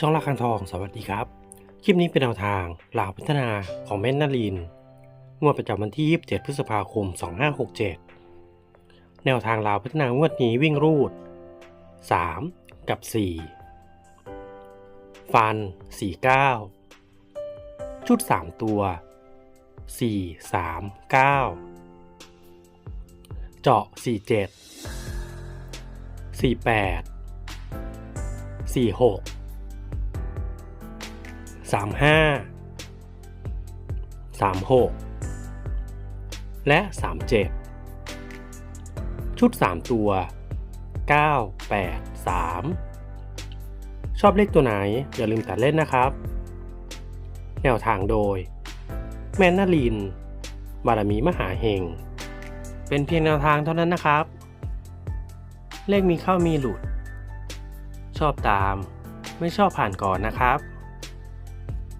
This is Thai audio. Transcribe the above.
ช่องละคังทองสวัสดีครับ คลิปนี้เป็นแนวทางหลาวพัฒนาของแม่นนารินงวดประจำวันที่ 27 พฤษภาคม 2567 แนวทางลาวพัฒนางวดนี้วิ่งรูด 3 กับ 4 ฟัน 49 ชุด 3 ตัว 4 3 9 เจาะ 47 48 46 สามห้าสามหกและสามเจ็ดชุดสามตัวเก้าแปดสามชอบเลขตัวไหนอย่าลืมตัดเล่นนะครับ แนวทางโดย แมนนาลิน บารมีมหาเฮง เป็นเพียงแนวทางเท่านั้นนะครับ เลขมีเข้ามีหลุด ชอบตามไม่ชอบผ่านก่อนนะครับ